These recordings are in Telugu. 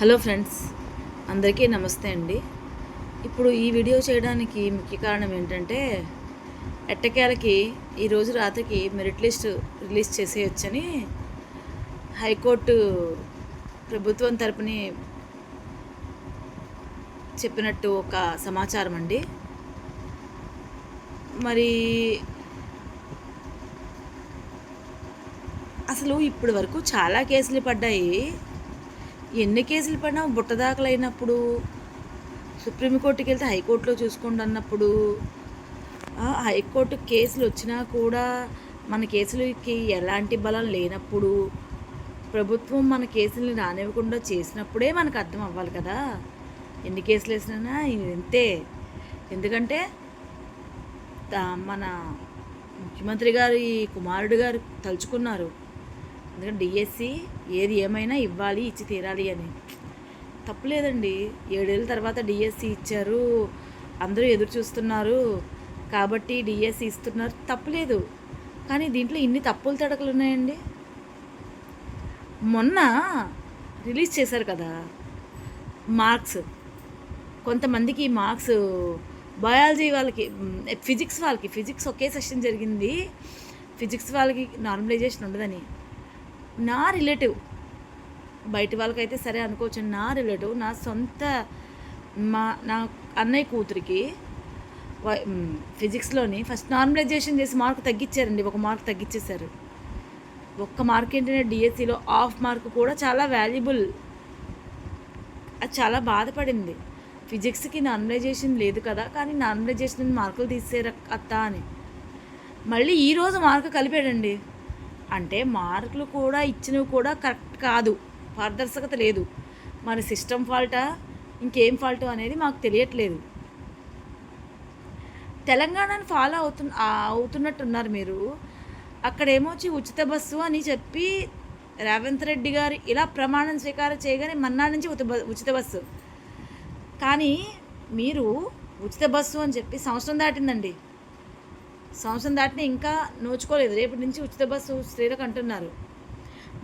హలో ఫ్రెండ్స్ అందరికీ నమస్తే అండి. ఇప్పుడు ఈ వీడియో చేయడానికి ముఖ్య కారణం ఏంటంటే ఎట్టకేలకి ఈరోజు రాత్రికి మెరిట్ లిస్ట్ రిలీజ్ చేసేయొచ్చని హైకోర్టు ప్రభుత్వం తరపుని చెప్పినట్టు ఒక సమాచారం అండి. మరి అసలు ఇప్పటి వరకు చాలా కేసులు పడ్డాయి. ఎన్ని కేసులు పడినా బుట్టదాఖలు అయినప్పుడు సుప్రీంకోర్టుకి వెళ్తే హైకోర్టులో చూసుకోండి అన్నప్పుడు హైకోర్టు కేసులు వచ్చినా కూడా మన కేసులకి ఎలాంటి బలం లేనప్పుడు ప్రభుత్వం మన కేసుల్ని రానివ్వకుండా చేసినప్పుడే మనకు అర్థం అవ్వాలి కదా. ఎన్ని కేసులు వేసినా ఇంతే. ఎందుకంటే మన ముఖ్యమంత్రి గారు ఈ కుమారుడు గారు తలుచుకున్నారు. ఎందుకంటే డిఎస్సి ఏది ఏమైనా ఇవ్వాలి ఇచ్చి తీరాలి అని. తప్పులేదండి. ఏడేళ్ళ తర్వాత డిఎస్సి ఇచ్చారు అందరూ ఎదురు చూస్తున్నారు. కాబట్టి డిఎస్సి ఇస్తున్నారు. తప్పులేదు. కానీ దీంట్లో ఇన్ని తప్పులు తడకలు ఉన్నాయండి. మొన్న రిలీజ్ చేశారు కదా మార్క్స్. కొంతమందికి మార్క్స్ బయాలజీ వాళ్ళకి ఫిజిక్స్ వాళ్ళకి ఫిజిక్స్ ఒకే సెషన్ జరిగింది. ఫిజిక్స్ వాళ్ళకి నార్మలైజేషన్ ఉండదని. నా రిలేటివ్. బయట వాళ్ళకైతే సరే అనుకోవచ్చు. నా రిలేటివ్ నా సొంత మా నా అన్నయ్య కూతురికి ఫిజిక్స్లోని ఫస్ట్ నార్మలైజేషన్ చేసి మార్క్ తగ్గించారండి ఒక మార్క్ తగ్గించేశారు ఒక్క మార్క్ ఏంటంటే డిఎస్సిలో ఆఫ్ మార్క్ కూడా చాలా వాల్యుబుల్. అది చాలా బాధపడింది. ఫిజిక్స్కి నార్మలైజేషన్ లేదు కదా కానీ నార్మలైజేషన్ మార్కులు తీసేరు అత్త అని. మళ్ళీ ఈరోజు మార్కు కలిపాడండి. అంటే మార్కులు కూడా ఇచ్చినవి కూడా కరెక్ట్ కాదు. పారదర్శకత లేదు. మన సిస్టమ్ ఫాల్టా ఇంకేం ఫాల్ట్ అనేది మాకు తెలియట్లేదు. తెలంగాణను ఫాలో అవుతున్న అవుతున్నట్టున్నారు మీరు. అక్కడేమొచ్చి ఉచిత బస్సు అని చెప్పి రేవంత్ రెడ్డి గారు ఇలా ప్రమాణం స్వీకారం చేయగానే మన్నా నుంచి ఉచిత ఉచిత బస్సు. కానీ మీరు ఉచిత బస్సు అని చెప్పి సంవత్సరం దాటిందండి. సంవత్సరం దాటిన ఇంకా నోచుకోలేదు. రేపటి నుంచి ఉచిత బస్సు స్త్రీలకు అంటున్నారు.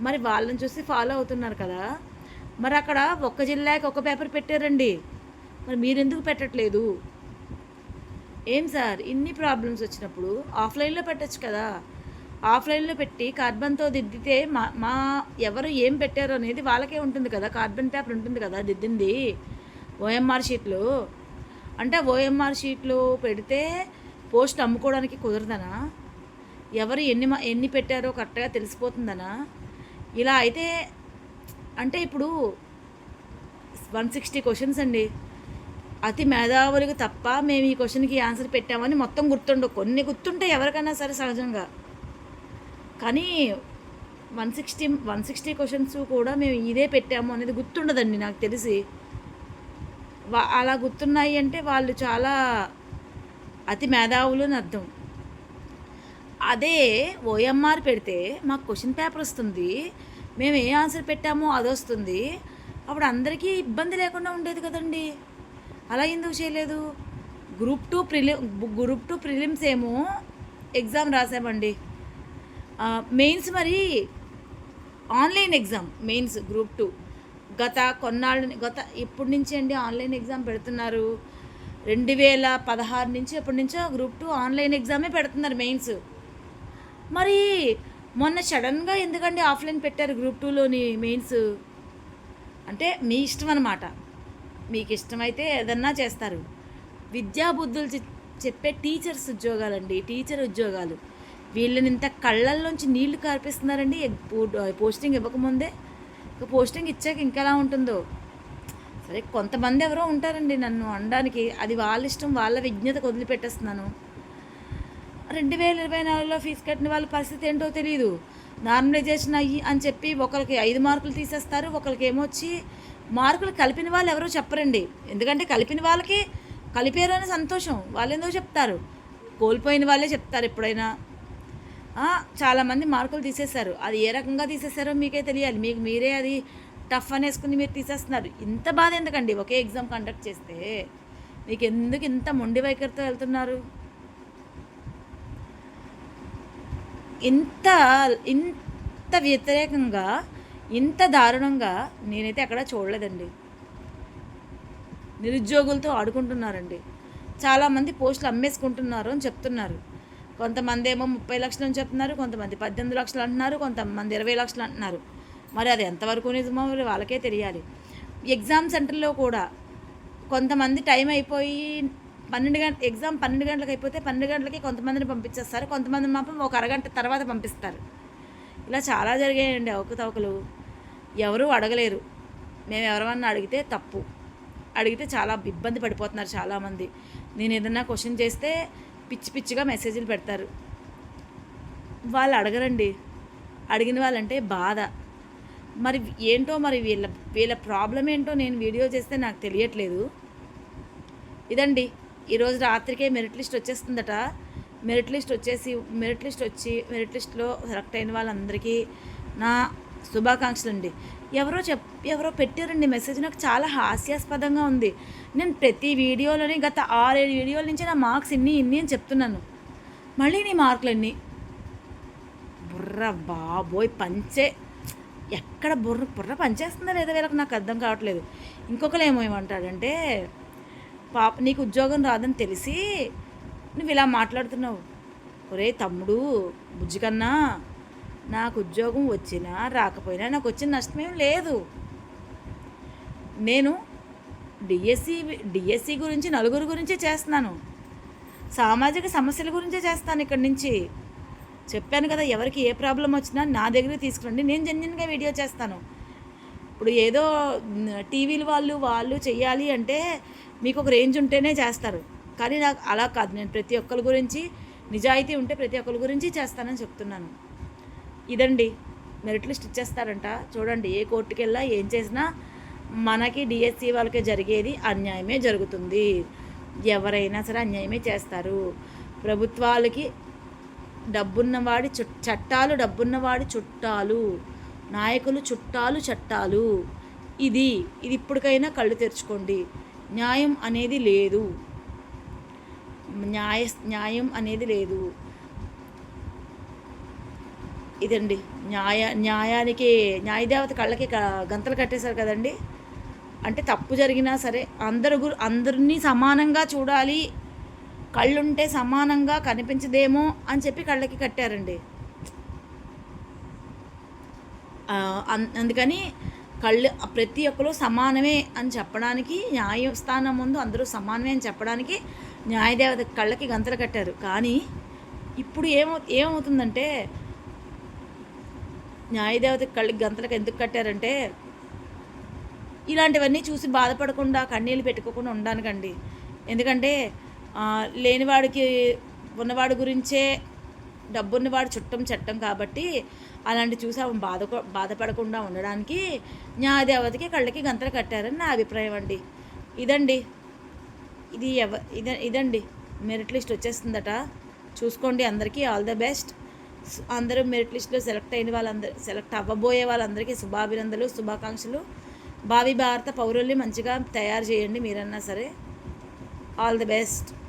మరి వాళ్ళని చూసి ఫాలో అవుతున్నారు కదా. మరి అక్కడ ఒక్క జిల్లాకి ఒక పేపర్ పెట్టారండి. మరి మీరెందుకు పెట్టట్లేదు? ఏం సార్? ఇన్ని ప్రాబ్లమ్స్ వచ్చినప్పుడు ఆఫ్లైన్లో పెట్టచ్చు కదా. ఆఫ్లైన్లో పెట్టి కార్బన్తో దిద్దితే మా మా ఎవరు ఏం పెట్టారో అనేది వాళ్ళకే ఉంటుంది కదా. కార్బన్ పేపర్ ఉంటుంది కదా దిద్దింది. ఓఎంఆర్ షీట్లు. అంటే ఓఎంఆర్ షీట్లు పెడితే పోస్ట్ అమ్ముకోవడానికి కుదరదనా? ఎవరు ఎన్ని మ- ఎన్ని పెట్టారో కరెక్ట్గా తెలిసిపోతుందనా? ఇలా అయితే అంటే ఇప్పుడు వన్ సిక్స్టీ క్వశ్చన్స్ అండి. అతి మేధావులకు తప్ప మేము ఈ క్వశ్చన్కి ఆన్సర్ పెట్టామని మొత్తం గుర్తుండవు. కొన్ని గుర్తుంటే ఎవరికైనా సరే సహజంగా. కానీ one sixty one sixty questions కూడా మేము ఇదే పెట్టాము అనేది గుర్తుండదండి నాకు తెలిసి. వా- అలా గుర్తున్నాయి అంటే వాళ్ళు చాలా అతి మేధావులు అని అర్థం. అదే ఓఎంఆర్ పెడితే మాకు క్వశ్చన్ పేపర్ వస్తుంది మేము ఏ ఆన్సర్ పెట్టామో అది వస్తుంది. అప్పుడు అందరికీ ఇబ్బంది లేకుండా ఉండేది కదండి. అలా ఎందుకు చేయలేదు? గ్రూప్ టూ ప్రిలి గ్రూప్ టూ ప్రిలిమ్స్ ఏమో ఎగ్జామ్ రాసామండి. మెయిన్స్ మరి online exam mains group two. గత కొన్నాళ్ళు గత ఇప్పటి నుంచి అండి ఆన్లైన్ ఎగ్జామ్ పెడుతున్నారు. రెండు వేల పదహారు నుంచి ఎప్పటి నుంచో గ్రూప్ టూ ఆన్లైన్ ఎగ్జామే పెడుతున్నారు మెయిన్స్. మరి మొన్న సడన్గా ఎందుకండి ఆఫ్లైన్ పెట్టారు గ్రూప్ టూలోని మెయిన్స్? అంటే మీ ఇష్టం అన్నమాట. మీకు ఇష్టమైతే ఏదన్నా చేస్తారు. విద్యాబుద్ధులు చెప్పే టీచర్స్ ఉద్యోగాలండి టీచర్ ఉద్యోగాలు. వీళ్ళని ఇంత కళ్ళల్లోంచి నీళ్ళు కార్పిస్తున్నారండి. పో- పోస్టింగ్ ఇవ్వకముందే. పోస్టింగ్ ఇచ్చాక ఇంకెలా ఉంటుందో? అదే కొంతమంది ఎవరో ఉంటారండి నన్ను అనడానికి. అది వాళ్ళ ఇష్టం వాళ్ళ విజ్ఞతకు వదిలిపెట్టేస్తున్నాను. రెండు వేల ఇరవై నాలుగులో ఫీజు కట్టిన వాళ్ళ పరిస్థితి ఏంటో తెలియదు నార్మలైజేషన్ అయ్యి అని చెప్పి ఒకరికి ఐదు మార్కులు తీసేస్తారు ఒకరికి ఏమొచ్చి మార్కులు కలిపిన వాళ్ళు ఎవరో చెప్పరండి. ఎందుకంటే కలిపిన వాళ్ళకి కలిపారు అని సంతోషం. వాళ్ళు ఎందుకు చెప్తారు? కోల్పోయిన వాళ్ళే చెప్తారు ఎప్పుడైనా. చాలామంది మార్కులు తీసేశారు. అది ఏ రకంగా తీసేశారో మీకే తెలియాలి. మీకు మీరే అది టఫ్ అనేసుకుని మీరు తీసేస్తున్నారు. ఇంత బాధ ఎందుకండి? ఒకే ఎగ్జామ్ కండక్ట్ చేస్తే మీకు ఎందుకు ఇంత మొండి వైఖరితో వెళ్తున్నారు? ఇంత ఇంత వ్యతిరేకంగా ఇంత దారుణంగా నేనైతే అక్కడ చూడలేదండి. నిరుద్యోగులతో ఆడుకుంటున్నారండి. చాలామంది పోస్టులు అమ్మేసుకుంటున్నారు అని చెప్తున్నారు. కొంతమంది ఏమో ముప్పై లక్షలు అని చెప్తున్నారు కొంతమంది పద్దెనిమిది లక్షలు అంటున్నారు కొంతమంది ఇరవై లక్షలు అంటున్నారు. మరి అది ఎంతవరకు నిజమో మరి వాళ్ళకే తెలియాలి. ఎగ్జామ్ సెంటర్లో కూడా కొంతమంది టైం అయిపోయి పన్నెండు గంట ఎగ్జామ్ పన్నెండు గంటలకు అయిపోతే పన్నెండు గంటలకి కొంతమందిని పంపించేస్తారు. కొంతమంది మాత్రం ఒక అరగంట తర్వాత పంపిస్తారు. ఇలా చాలా జరిగాయండి అవకతవకలు. ఎవరూ అడగలేరు. మేము ఎవరన్నా అడిగితే తప్పు. అడిగితే చాలా ఇబ్బంది పడిపోతున్నారు చాలామంది. నేను ఏదన్నా క్వశ్చన్ చేస్తే పిచ్చి పిచ్చిగా మెసేజ్లు పెడతారు. వాళ్ళు అడగరండి. అడిగిన వాళ్ళంటే బాధ. మరి ఏంటో మరి వీళ్ళ వీళ్ళ ప్రాబ్లం ఏంటో నేను వీడియో చేస్తే నాకు తెలియట్లేదు. ఇదండి ఈరోజు రాత్రికే మెరిట్ లిస్ట్ వచ్చేస్తుందట. మెరిట్ లిస్ట్ వచ్చేసి మెరిట్ లిస్ట్ వచ్చి మెరిట్ లిస్ట్లో సెలెక్ట్ అయిన వాళ్ళందరికీ నా శుభాకాంక్షలు అండి. ఎవరో చెప్ ఎవరో పెట్టారండి మెసేజ్ నాకు చాలా హాస్యాస్పదంగా ఉంది. నేను ప్రతి వీడియోలోని గత ఆరేడు వీడియోల నుంచి నా మార్క్స్ ఇన్ని ఇన్ని అని చెప్తున్నాను. మళ్ళీ నీ మార్కులు ఎన్ని? బుర్ర బాబోయ్ పంచే. ఎక్కడ బుర్ర బుర్ర పనిచేస్తుందా లేదా వీళ్ళకి నాకు అర్థం కావట్లేదు. ఇంకొకరు ఏమో ఏమంటాడంటే పాప నీకు ఉద్యోగం రాదని తెలిసి నువ్వు ఇలా మాట్లాడుతున్నావు. ఒరే తమ్ముడు బుజ్జి కన్నా నాకు ఉద్యోగం వచ్చినా రాకపోయినా నాకు వచ్చిన నష్టమేం లేదు. నేను డిఎస్సి డిఎస్సి గురించి నలుగురు గురించే చేస్తున్నాను. సామాజిక సమస్యల గురించే చేస్తాను ఇక్కడి నుంచి. చెప్పాను కదా ఎవరికి ఏ ప్రాబ్లం వచ్చినా నా దగ్గర తీసుకురండి నేను జెన్యున్గా వీడియో చేస్తాను. ఇప్పుడు ఏదో టీవీలు వాళ్ళు వాళ్ళు చేయాలి అంటే మీకు ఒక రేంజ్ ఉంటేనే చేస్తారు. కానీ నాకు అలా కాదు నేను ప్రతి ఒక్కరి గురించి నిజాయితీ ఉంటే ప్రతి ఒక్కరి గురించి చేస్తానని చెప్తున్నాను. ఇదండి మెరిట్ లిస్ట్ ఇచ్చేస్తారంట. చూడండి ఏ కోర్టుకి వెళ్ళా ఏం చేసినా మనకి డిఎస్సి వాళ్ళకి జరిగేది అన్యాయమే జరుగుతుంది. ఎవరైనా సరే అన్యాయమే చేస్తారు. ప్రభుత్వాలకి డబ్బున్నవాడి చు చట్టాలు డబ్బున్నవాడి చుట్టాలు. నాయకులు చుట్టాలు చట్టాలు. ఇది ఇది ఇప్పటికైనా కళ్ళు తెరుచుకోండి. న్యాయం అనేది లేదు. న్యాయ న్యాయం అనేది లేదు. ఇదండి. న్యాయ న్యాయానికి న్యాయదేవత కళ్ళకి గంతలు కట్టేశారు కదండి. అంటే తప్పు జరిగినా సరే అందరు గు అందరినీ సమానంగా చూడాలి. కళ్ళుంటే సమానంగా కనిపించదేమో అని చెప్పి కళ్ళకి కట్టారండి. అన్- అందుకని కళ్ళు ప్రతి ఒక్కరు సమానమే అని చెప్పడానికి న్యాయస్థానం ముందు అందరూ సమానమే అని చెప్పడానికి న్యాయదేవత కళ్ళకి గంతలు కట్టారు. కానీ ఇప్పుడు ఏమవు ఏమవుతుందంటే న్యాయదేవత కళ్ళకి గంతలకు ఎందుకు కట్టారంటే ఇలాంటివన్నీ చూసి బాధపడకుండా కన్నీళ్ళు పెట్టుకోకుండా ఉండడానికండి. ఎందుకంటే లేనివాడికి ఉన్నవాడి గురించే డబ్బున్నవాడు చుట్టం చట్టం కాబట్టి అలాంటి చూసి ఆమె బాధ బాధపడకుండా ఉండడానికి న్యాయదేవతకి కళ్ళకి గంతలు కట్టారని నా అభిప్రాయం అండి. ఇదండి. ఇది ఎవ ఇద ఇదండి. మెరిట్ లిస్ట్ వచ్చేస్తుందట. చూసుకోండి అందరికీ. All the best. అందరూ మెరిట్ లిస్ట్లో సెలెక్ట్ అయిన వాళ్ళందరూ సెలెక్ట్ అవ్వబోయే వాళ్ళందరికీ శుభాభినందనలు శుభాకాంక్షలు. భావి భారత పౌరుల్ని మంచిగా తయారు చేయండి మీరన్నా సరే. All the best.